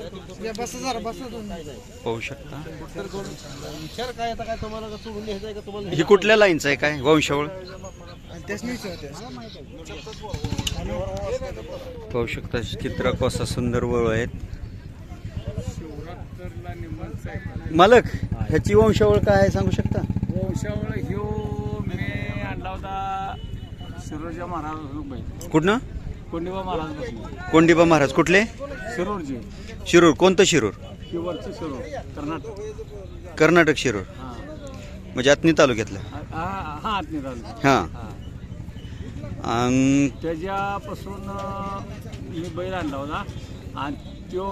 बसा जरा बसा पाहू शकता. विचार काय आता काय तुम्हाला का सोडून घ्यायचं आहे का तुम्हाला ही कुठल्या लाईनचं आहे काय? वंशावळ? तेच नाही विचारते पाहू शकता चित्रा कोसा सुंदर वळ आहेत. मालक ह्याची वंशावळ काय आहे सांगू शकता? वंशावळ ह्यो मी आणला होता शिरोजा महाराज कुठनं? कोंडिबा महाराज कोंडिबा महाराज. कुठले? शिरोरजी शिरूर कोणतं शिरूर? शिरोर कर्नाटक. कर्नाटक शिरूर. हां. म्हणजे आत्नी तालुक्यातलं. हा हा हां हां. त्याच्यापासून अं, मी बैल आणला होता. आणि तो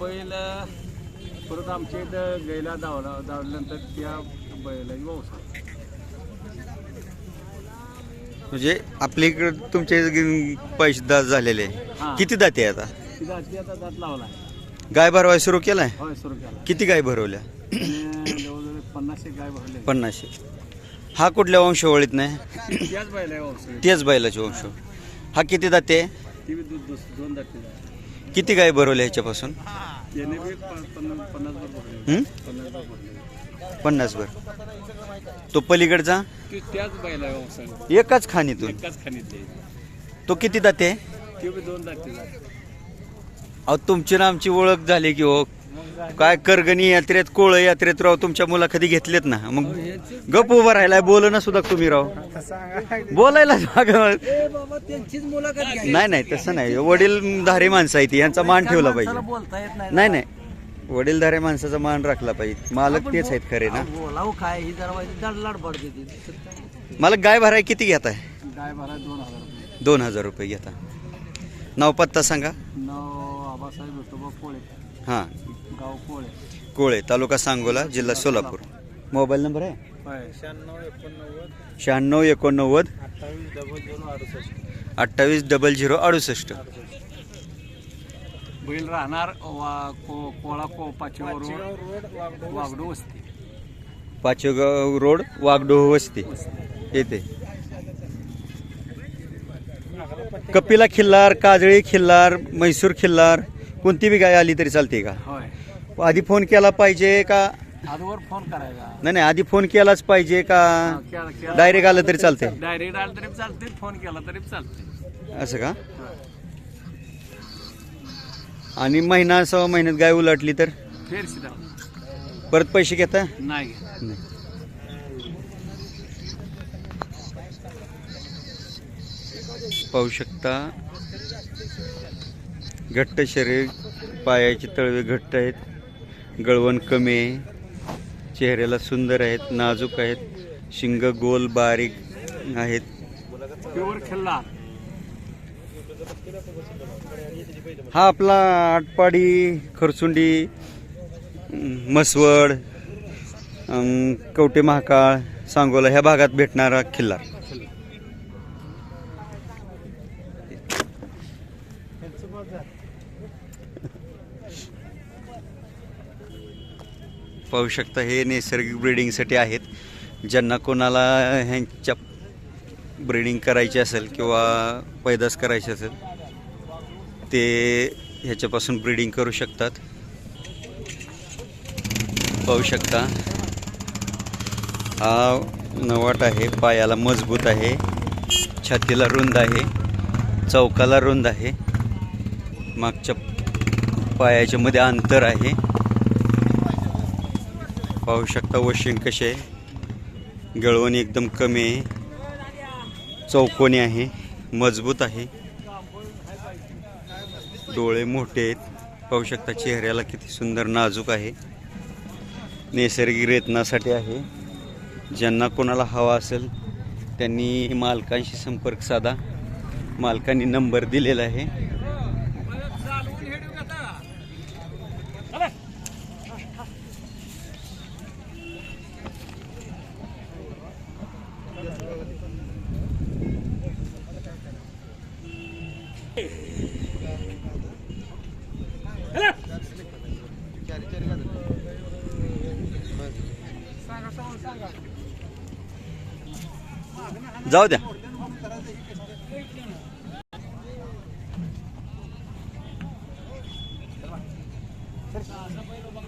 बैल अं, परत आमच्या इथं गैला धावला धावल्यानंतर त्या बैलाची व्यवसाय म्हणजे आपल्या इकडे तुमच्या इकडे पैसे दात झालेले. हां. किती दाते आता? तिथं आधी आता दात लावला गाय भरवाय सुरू केलाय? होय सुरू केला किती गाय भरवल्या? आणि जवळजवळ पन्नासशे गाय भरले पन्नासशे. हा कुठल्या वंशवळीत नाही? त्याच बैल आहे व्यवसाय तेच बैलाचे वंश हा किती दाते? ती बी दूध दोन दोन दाखले किती गाय भरवल्या ह्याच्यापासून? त्याने बी प- पन्नास पन्नास भर भरले हं? पन्नास भर भरले पन्नास भर. तो पलीकडचा? ती त्याच बैल आहे व्यवसाय एकाच खाणीतून. एकाच खाणीतले. तो किती दाते? ते बी दोन दाखले अहो तुमची ना आमची ओळख झाली की हो. काय करगणी यात्रेत कोळ यात्रेत राव तुमच्या मुलाखती घेतलेत ना. मग गप उभा राहिलाय बोल ना सुद्धा तुम्ही राव. बोलायला नाही नाही तसं नाही. वडीलधारी माणसं आहे ती यांचा मान ठेवला पाहिजे. नाही नाही वडीलधारी माणसाचा मान राखला पाहिजे. मालक तेच आहेत खरे ना. ही मला गाय भराय किती घेताय? गाय भरा दोन हजार रुपये. दोन हजार रुपये घेता. नाव पत्ता सांगा. विठोबा कोळे. हां. गाव कोळे. कोळे तालुका सांगोला जिल्हा सोलापूर. मोबाईल नंबर आहे? शहाण्णव एकोणनव्वद. शहाण्णव एकोणनव्वद. अठ्ठावीस डबल झिरो अडुसष्ट. अठ्ठावीस डबल झिरो अडुसष्ट. बैल राहणार वा को कोळा को पाचवा रोड वागडो वस्ती. पाचोगाव रोड वागडोह वस्ती. येते. कपिला खिल्लार काजळी खिल्लार म्हैसूर खिल्लार कोणती बी गाय आली तरी चालते का? होय. आधी फोन केला पाहिजे का? आजवर फोन करायचा. नाही नाही आधी फोन केलाच पाहिजे का? डायरेक्ट आलं तरी चालते डायरेक्ट आलं तरी चालते फोन केला तरी चालते असं का? आणि महिना सहा महिन्यात गाय उलटली तर? फेर सिधा परत पैसे घेता? नाही घेत. नाही. पाहू शकता. घट्ट शरीर पायाचे तळवे घट्ट आहेत गळवण कमी आहे चेहऱ्याला सुंदर आहेत नाजूक आहेत शिंग गोल बारीक आहेत. हा आपला आटपाडी खरसुंडी मसवड कवटे महाकाळ सांगोला ह्या भागात भेटणारा किल्ला. पाहू शकता हे नैसर्गिक ब्रिडिंगसाठी आहेत. ज्यांना कोणाला ह्यांच्या ब्रिडिंग करायची असेल किंवा पैदास करायची असेल ते ह्याच्यापासून ब्रीडिंग करू शकतात. पाहू शकता. हा नवाट आहे पायाला मजबूत आहे छातीला रुंद आहे चौकाला रुंद आहे. मागच्या पायाच्यामध्ये अंतर आहे. पाहू शकता वशिंग कसे आहे. गळवण एकदम कमी आहे. चौकोनी आहे. मजबूत आहे. डोळे मोठे आहेत. पाहू शकता चेहऱ्याला किती सुंदर नाजूक आहे. नैसर्गिक रेतनासाठी आहे. ज्यांना कोणाला हवा असेल त्यांनी मालकांशी संपर्क साधा. मालकांनी नंबर दिलेला आहे. जाऊ द्या सर.